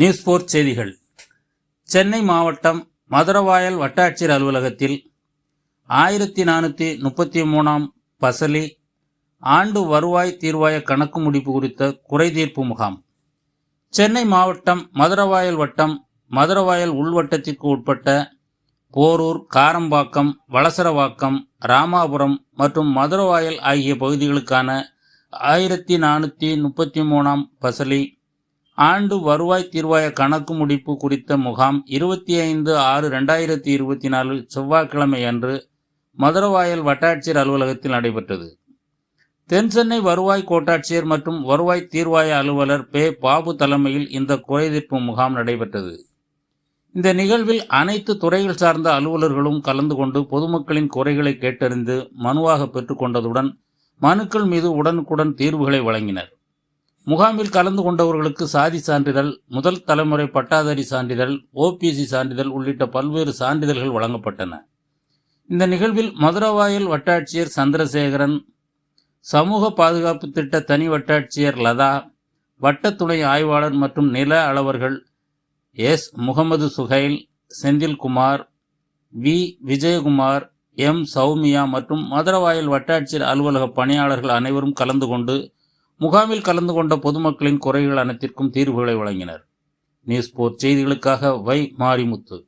News போர் செய்திகள். சென்னை மாவட்டம் மதுரவாயல் வட்டாட்சியர் அலுவலகத்தில் ஆயிரத்தி நானூற்றி முப்பத்தி மூணாம் பசலி ஆண்டு வருவாய் தீர்வாய கணக்கு முடிப்பு குறித்த குறைதீர்ப்பு முகாம். சென்னை மாவட்டம் மதுரவாயல் வட்டம் மதுரவாயல் உள்வட்டத்திற்கு உட்பட்ட போரூர் காரம்பாக்கம் வளசரவாக்கம் ராமாபுரம் மற்றும் மதுரவாயல் ஆகிய பகுதிகளுக்கான ஆயிரத்தி நானூற்றி முப்பத்தி மூணாம் பசலி ஆண்டு வருவாய் தீர்வாய கணக்கு முடிப்பு குறித்த முகாம் இருபத்தி ஐந்து ஆறு ரெண்டாயிரத்தி இருபத்தி நாலு செவ்வாய்க்கிழமை அன்று மதுரவாயல் வட்டாட்சியர் அலுவலகத்தில் நடைபெற்றது. தென் சென்னை வருவாய் கோட்டாட்சியர் மற்றும் வருவாய் தீர்வாய அலுவலர் பே. பாபு தலைமையில் இந்த குறைதீர்ப்பு முகாம் நடைபெற்றது. இந்த நிகழ்வில் அனைத்து துறைகள் சார்ந்த அலுவலர்களும் கலந்து கொண்டு பொதுமக்களின் குறைகளை கேட்டறிந்து மனுவாக பெற்றுக்கொண்டதுடன் மனுக்கள் மீது உடனுக்குடன் தீர்வுகளை வழங்கினர். முகாமில் கலந்து கொண்டவர்களுக்கு சாதி சான்றிதழ் முதல் தலைமுறை பட்டாதாரி சான்றிதழ் ஓபிசி சான்றிதழ் உள்ளிட்ட பல்வேறு சான்றிதழ்கள் வழங்கப்பட்டன. இந்த நிகழ்வில் மதுரவாயல் வட்டாட்சியர் சந்திரசேகரன் சமூக பாதுகாப்பு திட்ட தனி வட்டாட்சியர் லதா வட்ட துணை ஆய்வாளர் மற்றும் நில அளவர்கள் S. Mohammed Suhail Senthilkumar V. Vijayakumar M. Soumya மற்றும் மதுரவாயல் வட்டாட்சியர் அலுவலக பணியாளர்கள் அனைவரும் கலந்து கொண்டு முகாமில் கலந்து கொண்ட பொதுமக்களின் குறைகள் அனைத்திற்கும் தீர்வுகளை வழங்கினர். நியூஸ் போர் செய்திகளுக்காக வை மாரிமுத்து.